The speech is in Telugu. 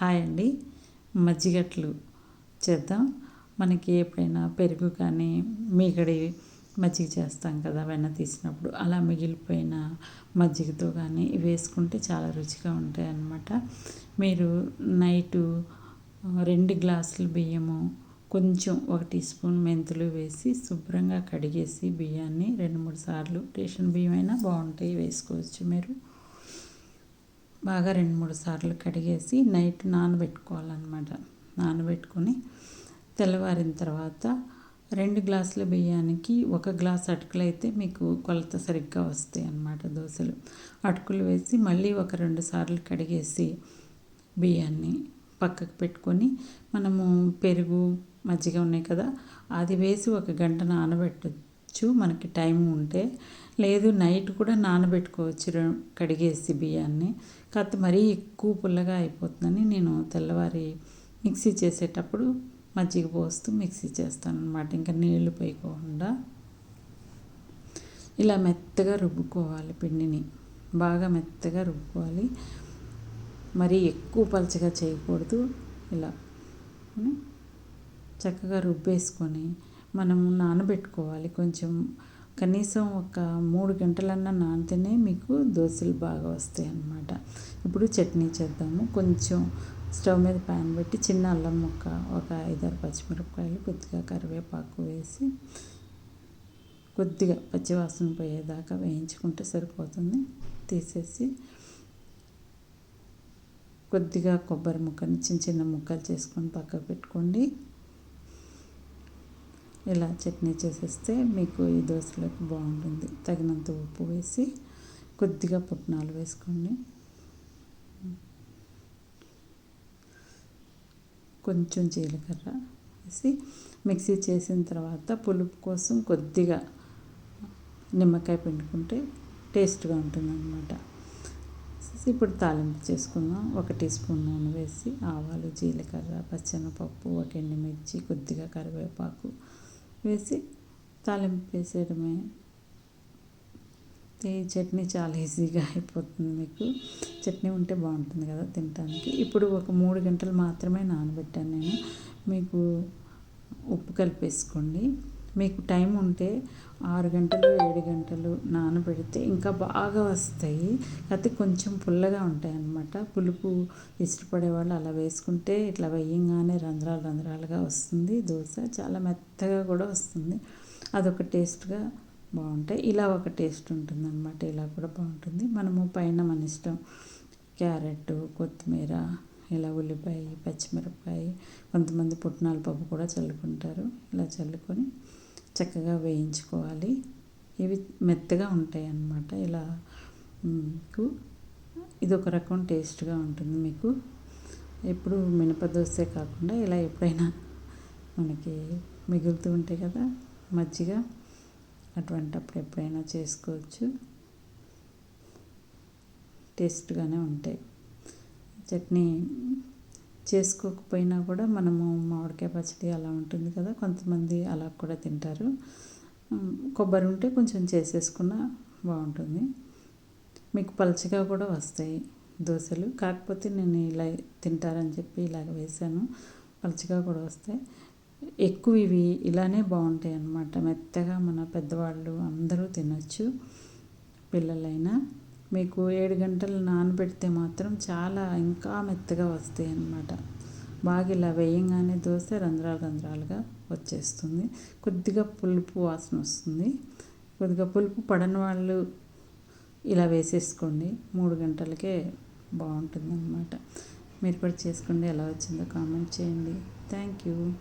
హాయ్ అండి. మజ్జిగట్లు చేద్దాం. మనకి ఎప్పుడైనా పెరుగు కానీ మీగడి మజ్జిగ చేస్తాం కదా వెన్న తీసినప్పుడు. అలా మిగిలిపోయిన మజ్జిగతో కానీ వేసుకుంటే చాలా రుచిగా ఉంటాయి అన్నమాట. మీరు నైటు రెండు గ్లాసులు బియ్యము కొంచెం ఒక టీ స్పూన్ మెంతులు వేసి శుభ్రంగా కడిగేసి బియ్యాన్ని రెండు మూడు సార్లు రేషన్ బియ్యం అయినా బాగుంటాయి వేసుకోవచ్చు మీరు. బాగా రెండు మూడు సార్లు కడిగేసి నైట్ నానబెట్టుకోవాలన్నమాట. నానబెట్టుకొని తెల్లవారిన తర్వాత రెండు గ్లాసుల బియ్యానికి ఒక గ్లాస్ అటుకులు అయితే మీకు కొలత సరిగ్గా వస్తాయి అన్నమాట దోశలు. అటుకులు వేసి మళ్ళీ ఒక రెండు సార్లు కడిగేసి బియ్యాన్ని పక్కకు పెట్టుకొని మనము పెరుగు మజ్జిగ ఉన్నాయి కదా అది వేసి ఒక గంట నానబెట్టచ్చు మనకి టైం ఉంటే. లేదు నైట్ కూడా నానబెట్టుకోవచ్చు కడిగేసి బియ్యాన్ని. కాకపోతే మరీ ఎక్కువ పుల్లగా అయిపోతుందని నేను తెల్లవారి మిక్సీ చేసేటప్పుడు మజ్జిగ పోస్తూ మిక్సీ చేస్తాను అనమాట ఇంకా నీళ్ళు పోయకుండా. ఇలా మెత్తగా రుబ్బుకోవాలి పిండిని. బాగా మెత్తగా రుబ్బుకోవాలి. మరీ ఎక్కువ పలచగా చేయకూడదు. ఇలా. చక్కగా రుబ్బేసుకొని మనం నానబెట్టుకోవాలి. కొంచెం కనీసం ఒక మూడు గంటలన్నా నానితేనే మీకు దోశలు బాగా వస్తాయి అన్నమాట ఇప్పుడు చట్నీ చేద్దాము. కొంచెం స్టవ్ మీద ప్యాన్ పెట్టి చిన్న అల్లం ముక్క ఒక ఐదారు పచ్చిమిరపకాయలు కొద్దిగా కరివేపాకు వేసి కొద్దిగా పచ్చివాసన పోయేదాకా వేయించుకుంటే సరిపోతుంది. తీసేసి కొద్దిగా కొబ్బరి ముక్కని చిన్న చిన్న ముక్కలు చేసుకొని పక్కకు పెట్టుకోండి. ఇలా చట్నీ చేసేస్తే మీకు ఈ దోశలకు బాగుంటుంది. తగినంత ఉప్పు వేసి కొద్దిగా పుట్నాలు వేసుకోండి. కొంచెం జీలకర్ర వేసి మిక్సీ చేసిన తర్వాత పులుపు కోసం కొద్దిగా నిమ్మకాయ పిండుకుంటే టేస్ట్గా ఉంటుంది అనమాట ఇప్పుడు తాలింపు చేసుకుందాం. ఒక టీ స్పూన్ నూనె వేసి ఆవాలు జీలకర్ర పచ్చెనపప్పు ఒక ఎండుమిర్చి కొద్దిగా కరివేపాకు వేసి తాలింపు వేసేయడమే ఈ చట్నీ చాలా ఈజీగా అయిపోతుంది మీకు. చట్నీ ఉంటే బాగుంటుంది కదా తినడానికి ఇప్పుడు ఒక మూడు గంటలు మాత్రమే నానబెట్టాను నేను. మీకు ఉప్పు కలిపేసుకోండి. మీకు టైం ఉంటే ఆరు గంటలు ఏడు గంటలు నానబెడితే ఇంకా బాగా వస్తాయి. కాకపోతే కొంచెం పుల్లగా ఉంటాయి అన్నమాట పులుపు ఇష్టపడే వాళ్ళు అలా వేసుకుంటే ఇట్లా వేయంగానే రంధ్రాలు రంధ్రాలుగా వస్తుంది. దోశ చాలా మెత్తగా కూడా వస్తుంది. అదొక టేస్ట్గా బాగుంటాయి. ఇలా ఒక టేస్ట్ ఉంటుంది అనమాట ఇలా కూడా బాగుంటుంది. మనము పైన మన ఇష్టం క్యారెట్ కొత్తిమీర ఇలా ఉల్లిపాయ పచ్చిమిరపకాయ కొంతమంది పుట్నాల పప్పు కూడా చల్లుకుంటారు. ఇలా చల్లుకొని చక్కగా వేయించుకోవాలి. ఇవి మెత్తగా ఉంటాయి అన్నమాట ఇలా మీకు ఇది ఒక రకం టేస్ట్గా ఉంటుంది మీకు. ఎప్పుడు మినప కాకుండా ఇలా ఎప్పుడైనా మనకి మిగులుతూ ఉంటాయి కదా మజ్జిగ అటువంటప్పుడు ఎప్పుడైనా చేసుకోవచ్చు. టేస్ట్గానే ఉంటాయి. చట్నీ చేసుకోకపోయినా కూడా మనము మామిడికాయ పచ్చడి అలా ఉంటుంది కదా కొంతమంది అలా కూడా తింటారు. కొబ్బరి ఉంటే కొంచెం చేసేసుకున్న బాగుంటుంది. మీకు పలుచగా కూడా వస్తాయి దోశలు. కాకపోతే నేను ఇలా తింటారని చెప్పి ఇలాగ వేసాను పలుచగా కూడా వస్తాయి. ఎక్కువ ఇవి ఇలానే బాగుంటాయి అన్నమాట. మెత్తగా మన పెద్దవాళ్ళు అందరూ తినచ్చు పిల్లలైనా. మీకు ఏడు గంటలు నానబెడితే మాత్రం చాలా ఇంకా మెత్తగా వస్తాయి అన్నమాట. బాగా ఇలా వేయంగానే దోశ రంధ్రాలు రంధ్రాలుగా వచ్చేస్తుంది. కొద్దిగా పులుపు వాసన వస్తుంది. కొద్దిగా పులుపు పడని వాళ్ళు ఇలా వేసేసుకోండి. మూడు గంటలకే బాగుంటుంది అన్నమాట. మీరు కూడా చేసుకోండి ఎలా వచ్చిందో కామెంట్ చేయండి. Thank you.